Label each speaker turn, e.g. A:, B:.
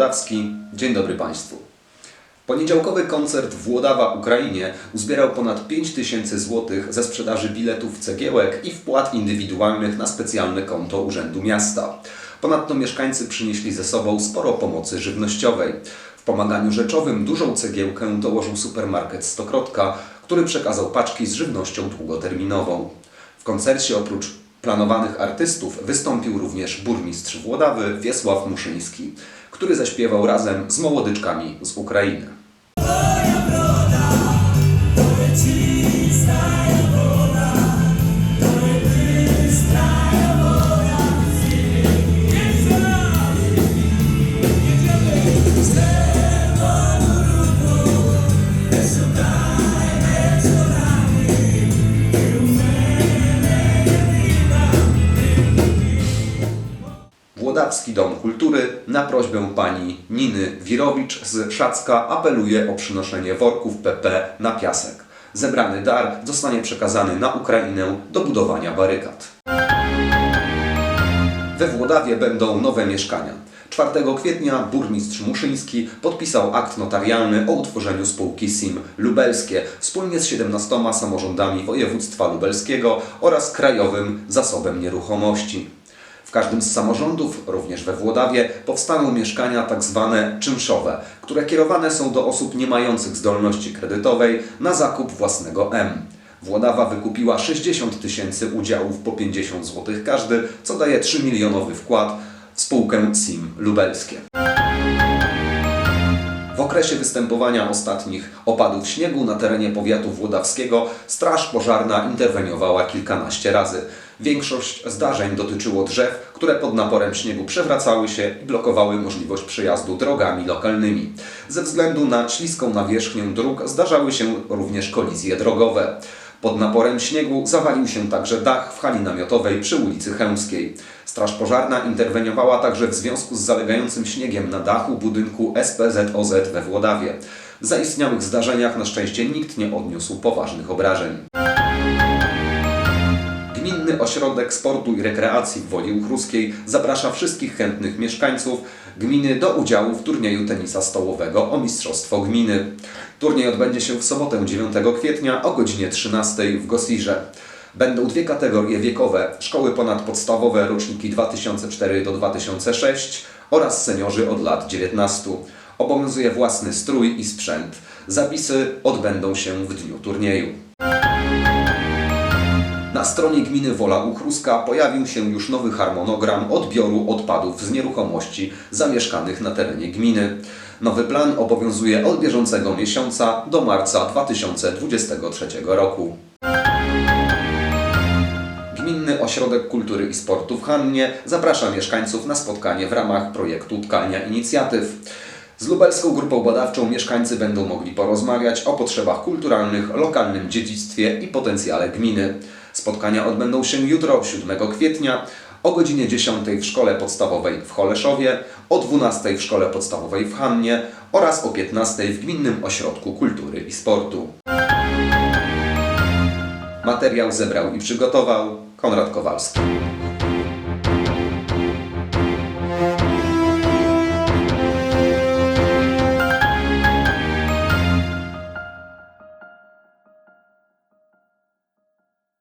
A: Włodawski. Dzień dobry Państwu. Poniedziałkowy koncert Włodawa Ukrainie uzbierał ponad 5 tysięcy złotych ze sprzedaży biletów cegiełek i wpłat indywidualnych na specjalne konto Urzędu Miasta. Ponadto mieszkańcy przynieśli ze sobą sporo pomocy żywnościowej. W pomaganiu rzeczowym dużą cegiełkę dołożył supermarket Stokrotka, który przekazał paczki z żywnością długoterminową. W koncercie oprócz planowanych artystów wystąpił również burmistrz Włodawy Wiesław Muszyński, który zaśpiewał razem z młodyczkami z Ukrainy. Włodawski Dom Kultury na prośbę pani Niny Wirowicz z Szacka apeluje o przynoszenie worków PP na piasek. Zebrany dar zostanie przekazany na Ukrainę do budowania barykad. We Włodawie będą nowe mieszkania. 4 kwietnia burmistrz Muszyński podpisał akt notarialny o utworzeniu spółki SIM Lubelskie wspólnie z 17 samorządami województwa lubelskiego oraz Krajowym Zasobem Nieruchomości. W każdym z samorządów, również we Włodawie, powstaną mieszkania tak zwane czynszowe, które kierowane są do osób nie mających zdolności kredytowej na zakup własnego M. Włodawa wykupiła 60 tysięcy udziałów po 50 zł każdy, co daje 3 milionowy wkład w spółkę SIM Lubelskie. W okresie występowania ostatnich opadów śniegu na terenie powiatu włodawskiego Straż Pożarna interweniowała kilkanaście razy. Większość zdarzeń dotyczyło drzew, które pod naporem śniegu przewracały się i blokowały możliwość przejazdu drogami lokalnymi. Ze względu na śliską nawierzchnię dróg zdarzały się również kolizje drogowe. Pod naporem śniegu zawalił się także dach w hali namiotowej przy ulicy Chełmskiej. Straż Pożarna interweniowała także w związku z zalegającym śniegiem na dachu budynku SPZOZ we Włodawie. W zaistniałych zdarzeniach na szczęście nikt nie odniósł poważnych obrażeń. Ośrodek Sportu i Rekreacji w Woli Uchruskiej zaprasza wszystkich chętnych mieszkańców gminy do udziału w turnieju tenisa stołowego o Mistrzostwo Gminy. Turniej odbędzie się w sobotę 9 kwietnia o godzinie 13 w Gosirze. Będą dwie kategorie wiekowe: szkoły ponadpodstawowe roczniki 2004 do 2006 oraz seniorzy od lat 19. Obowiązuje własny strój i sprzęt. Zapisy odbędą się w dniu turnieju. Na stronie gminy Wola Uchruska pojawił się już nowy harmonogram odbioru odpadów z nieruchomości zamieszkanych na terenie gminy. Nowy plan obowiązuje od bieżącego miesiąca do marca 2023 roku. Gminny Ośrodek Kultury i Sportu w Hannie zaprasza mieszkańców na spotkanie w ramach projektu Tkalnia Inicjatyw. Z lubelską grupą badawczą mieszkańcy będą mogli porozmawiać o potrzebach kulturalnych, lokalnym dziedzictwie i potencjale gminy. Spotkania odbędą się jutro, 7 kwietnia, o godzinie 10 w szkole podstawowej w Choleszowie, o 12 w szkole podstawowej w Hannie oraz o 15 w Gminnym Ośrodku Kultury i Sportu. Materiał zebrał i przygotował Konrad Kowalski.